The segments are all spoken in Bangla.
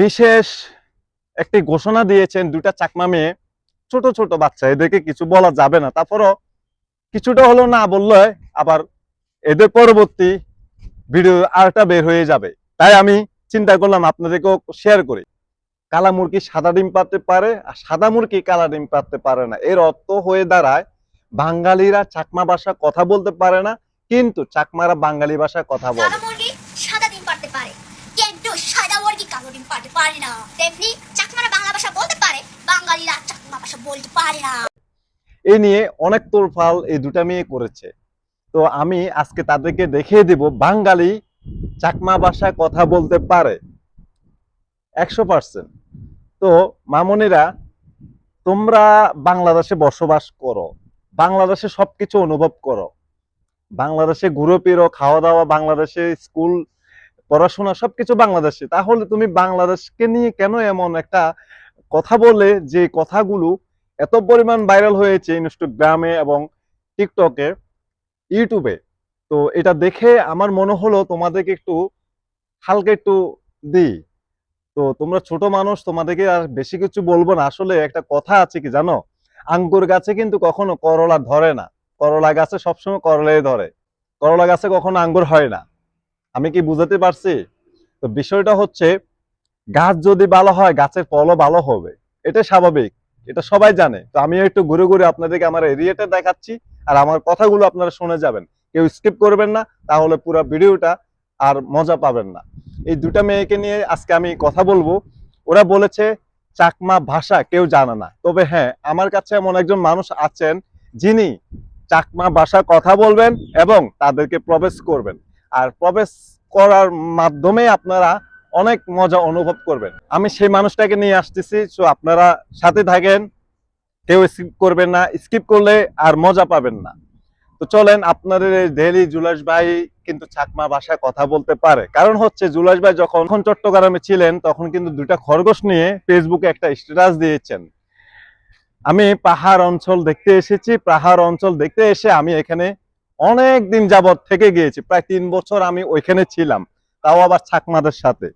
বিশেষ একটি ঘোষণা দিয়েছেন দুটা চাকমা মেয়ে, ছোট ছোট বাচ্চা, এদেরকে কিছু বলা যাবে না। তারপরও কিছুটা হলো না বললে আবার এদের পরবর্তী ভিডিও আরটা বের হয়ে যাবে। তাই আমি চিন্তা করলাম আপনাদেরকেও শেয়ার করি। কালা মুরগি সাদা ডিম পারতে পারে আর সাদা মুরগি কালা ডিম পারতে পারে না। এর অর্থ হয়ে দাঁড়ায়, বাঙালিরা চাকমা ভাষা কথা বলতে পারে না, কিন্তু চাকমারা বাঙালি ভাষায় কথা বলে সাদা মুরগি সাদা ডিম পারতে পারে কিন্তু সাদা মুরগি কালো ডিম পারতে পারে না তেমনি চাকমারা বাংলা ভাষা বলতে পারে, বাঙালিরা চাকমা ভাষা বলতে পারে না। এই নিয়ে অনেক তোলফাল এই দুটা মেয়ে করেছে। তো আমি আজকে তাদেরকে দেখিয়ে দিব বাঙালি চাকমা ভাষায় কথা বলতে পারে। একশো পার্সেন্ট। তো মামনিরা, তোমরা বাংলাদেশে বসবাস করো। বাংলাদেশে সবকিছু অনুভব করো। বাংলাদেশে ঘুরে পেরো খাওয়া দাওয়া বাংলাদেশে স্কুল পড়াশোনা সবকিছু বাংলাদেশে। তাহলে তুমি বাংলাদেশকে নিয়ে কেন এমন একটা কথা বলে যে কথাগুলো এত পরিমাণ ভাইরাল হয়েছে ইনস্টাগ্রামে এবং টিকটকে, ইউটিউবে? তো এটা দেখে আমার মনে হলো তোমাদেরকে একটু হালকা একটু দিই। তো তোমরা ছোট মানুষ, তোমাদেরকে আর বেশি কিছু বলব না। আসলে একটা কথা আছে কি জানো? আঙ্গুর গাছে কিন্তু কখনো করলা ধরে না। করলা গাছে সবসময় করলাই ধরে। করলা গাছে কখনো আঙ্গুর হয় না। আমি কি বুঝাতে পারছি? তো বিষয়টা হচ্ছে, গাছ যদি ভালো হয়, গাছের ফলও ভালো হবে। এটা স্বাভাবিক, এটা সবাই জানে। তো আমি একটু ঘুরে ঘুরে আপনাদেরকে আমার এরিয়াটা দেখাচ্ছি, আর আমার কথাগুলো আপনারা শুনে যাবেন। কেউ স্কিপ করবেন না, তাহলে পুরো ভিডিওটা আর মজা পাবেন না। এই দুটা মেয়েকে নিয়ে আজকে আমি কথা বলব। ওরা বলেছে, চাকমা ভাষা কেউ জানে না। তবে হ্যাঁ আমার কাছে এমন একজন মানুষ আছেন, যিনি চাকমা ভাষা কথা বলবেন এবং তাদেরকে প্রবেশ করবেন। আর প্রবেশ করার মাধ্যমে আপনারা অনেক মজা অনুভব করবেন। আমি সেই মানুষটাকে নিয়ে আসতেছি, সো আপনারা সাথে থাকেন, কেউ স্কিপ করবেন না স্কিপ করলে আর মজা পাবেন না। তো চলেন, আপনাদের ডেলি জুলাস ভাই কিন্তু চাকমা ভাষায় কথা বলতে পারে। কারণ হচ্ছে জুলাস ভাই যখন চট্টগ্রামে ছিলেন, তখন কিন্তু দুইটা খরগোশ নিয়ে ফেসবুকে একটা স্ট্যাটাস দিয়েছেন। আমি পাহাড় অঞ্চল দেখতে এসেছি। পাহাড় অঞ্চল দেখতে এসে আমি এখানে অনেক দিন যাবত থেকে গিয়েছি। প্রায় তিন বছর আমি ওইখানে ছিলাম। তাও আবার চাকমাদের সাথে।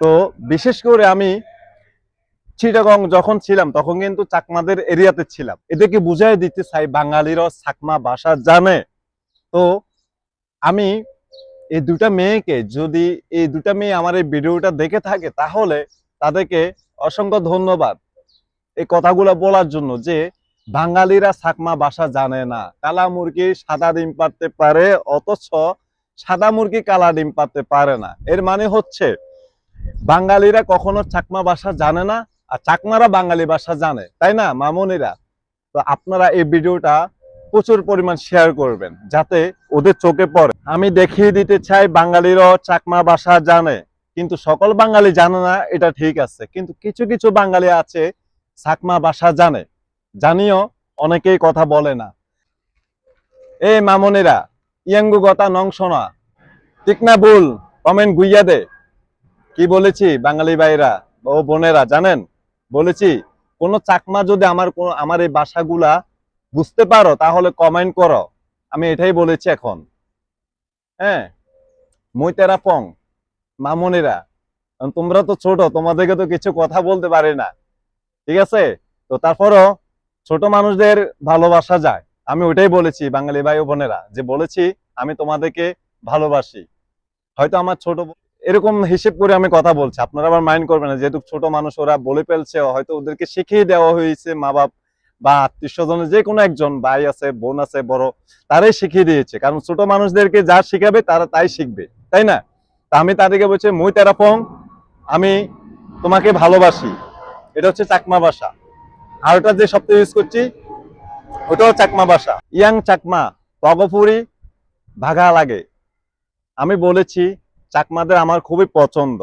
তো বিশেষ করে আমি চিটাগং যখন ছিলাম, তখন কিন্তু চাকমাদের এরিয়াতে ছিলাম। এদেরকে বুঝাই দিতে চাই বাঙালিরও চাকমা ভাষা জানে। তো আমি এই দুটা মেয়েকে, যদি এই দুটা মেয়ে আমার এই ভিডিওটা দেখে থাকে, তাহলে তাদেরকে অসংখ্য ধন্যবাদ এই কথাগুলো বলার জন্য যে বাঙালিরা চাকমা ভাষা জানে না। কালা মুরগি সাদা ডিম পারতে পারে, অথচ সাদা মুরগি কালা ডিম পারতে পারে না। এর মানে হচ্ছে, বাঙালিরা কখনো চাকমা ভাষা জানে না, আর চাকমারা বাঙালি ভাষা জানে, তাই না, মামনিরা? তো আপনারা এই ভিডিওটা প্রচুর পরিমাণ শেয়ার করবেন, যাতে ওদের চোখে পড়ে। আমি দেখিয়ে দিতে চাই, বাঙালিরাও চাকমা ভাষা জানে, কিন্তু সকল বাঙালি জানে না, এটা ঠিক আছে। কিন্তু কিছু কিছু বাঙালি আছে চাকমা ভাষা জানে। জানিও, অনেকেই কথা বলে না। এই মামনিরা, ইয়াঙ্গু গতা নং শোনা ঠিক না ভুল কমেন্ট গুইয়া দে। কি বলেছি বাঙালি ভাইরা ও বোনেরা, জানেন? বলেছি, কোন চাকমা যদি আমার আমার এই ভাষাগুলা বুঝতে পারো, তাহলে কমেন্ট করো। আমি এটাই বলেছি এখন। হ্যাঁ মই তেরা পং, মামনিরা তোমরা তো ছোট, তোমাদেরকে তো কিছু কথা বলতে পারি না। ঠিক আছে? তো তারপরও ছোট মানুষদের ভালোবাসা যায়। আমি ওইটাই বলেছি বাঙালি ভাই ও বোনেরা যে বলেছি, আমি তোমাদেরকে ভালোবাসি। হয়তো আমার ছোট এরকম হিসেব করে আমি কথা বলছি। আপনারা আবার মাইন্ড করবেন না, যেহেতু ছোট মানুষ ওরা বলে ফেলছে, হয়তো ওদেরকে শিখিয়ে দেওয়া হয়েছে মা বাপ বা আত্মীয় স্বজনের যে কোনো একজন, ভাই আছে, বোন আছে, বড়, তারাই শিখিয়ে দিয়েছে। কারণ ছোট মানুষদেরকে যা শিখাবে, তারা তাই শিখবে, তাই না? তা আমি তাদেরকে বলছি, মুই তেরাপং আমি তোমাকে ভালোবাসি। এটা হচ্ছে চাকমা ভাষা। আর ওটা যে শব্দ ইউজ করছি, ওটাও চাকমা ভাষা ইয়াং চাকমা পগপুরি ভাগা লাগে। আমি বলেছি, চাকমাদের আমার খুবই পছন্দ।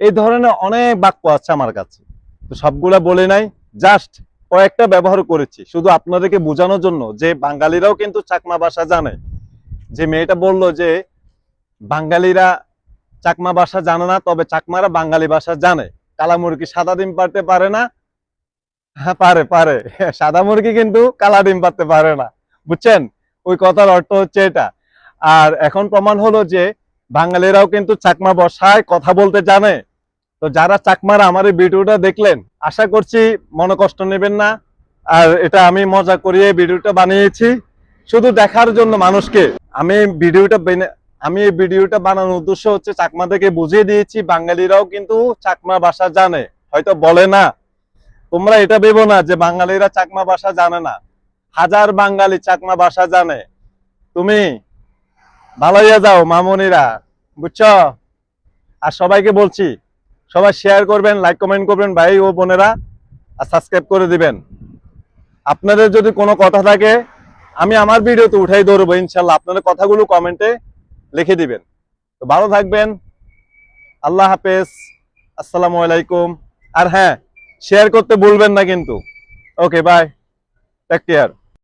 এই ধরনের অনেক বাক্য আছে আমার কাছে। তো সবগুলা বলে নাই জাস্ট কয়েকটা ব্যবহার করেছি। শুধু আপনাদেরকে বোঝানোর জন্য যে বাঙালিরাও কিন্তু চাকমা ভাষা জানে। যে মেয়েটা বলল যে, বাঙালিরা চাকমা ভাষা জানে না, তবে চাকমারা বাঙালি ভাষা জানে। কালামুরগি সাদা ডিম পারতে পারে না হ্যাঁ পারে পারে। সাদা মুরগি কিন্তু কালা ডিম পারতে পারে না। বুঝছেন? ওই কথার অর্থ হচ্ছে এটা। আর এখন প্রমাণ হলো যে বাঙালিরাও কিন্তু চাকমা ভাষায় কথা বলতে জানে। তো যারা চাকমারা আমার এই ভিডিওটা দেখলেন, আশা করছি মনে কষ্ট নেবেন না। আর এটা আমি মজা করিয়ে ভিডিওটা বানিয়েছি। শুধু দেখার জন্য মানুষকে। আমি ভিডিওটা আমি এই ভিডিওটা বানানোর উদ্দেশ্য হচ্ছে চাকমাদেরকে বুঝিয়ে দিয়েছি, বাঙালিরাও কিন্তু চাকমা ভাষা জানে। হয়তো বলে না তোমরা এটা ভেবো না যে বাঙালিরা চাকমা ভাষা জানে না। হাজার বাঙালি চাকমা ভাষা জানে। তুমি ভালো হইয়া যাও, মামনিরা। বুঝছ? আর সবাইকে বলছি, সবাই শেয়ার করবেন লাইক কমেন্ট করবেন, ভাই ও বোনেরা, আর সাবস্ক্রাইব করে দিবেন। আপনাদের যদি কোনো কথা থাকে, আমি আমার ভিডিওতে উঠাই ধরবো, ইনশাল্লাহ। আপনাদের কথাগুলো কমেন্টে লিখে দিবেন। তো ভালো থাকবেন। আল্লাহ হাফেজ। আসসালামু আলাইকুম। আর হ্যাঁ শেয়ার করতে ভুলবেন না কিন্তু। Okay bye take care